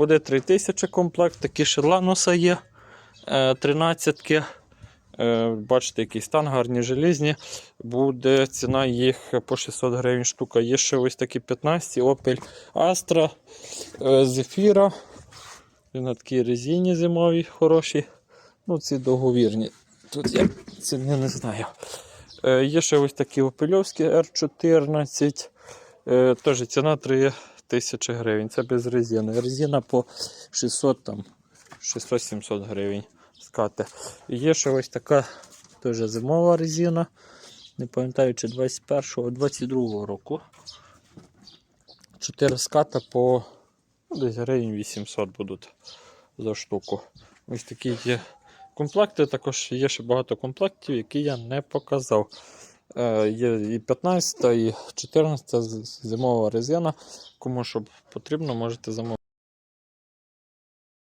буде 3000 комплект, такі шелануса є. 13-ки. Бачите, який стан, гарні желізні. Буде ціна їх по 600 гривень штука. Є ще ось такі 15 Opel Astra, е, Zephyra. На такій резині зимовій хороші. Ну, ці договірні. Тут я ціни не знаю. Е, Є ще ось такі опельовські R14. Е, Теж ціна 3 тисячі гривень. Це без резини. Резина по 600 там 600-700 гривень скати. І Є ще ось така теж зимова резина. Не пам'ятаю, чи 21-го, 22-го року. 4 ската по ну, десь гривень 800 будуть за штуку. Ось такі є комплекти. Також є ще багато комплектів, які я не показав. Е, є і 15, і 14 зимова резина. Кому що потрібно, можете замовити.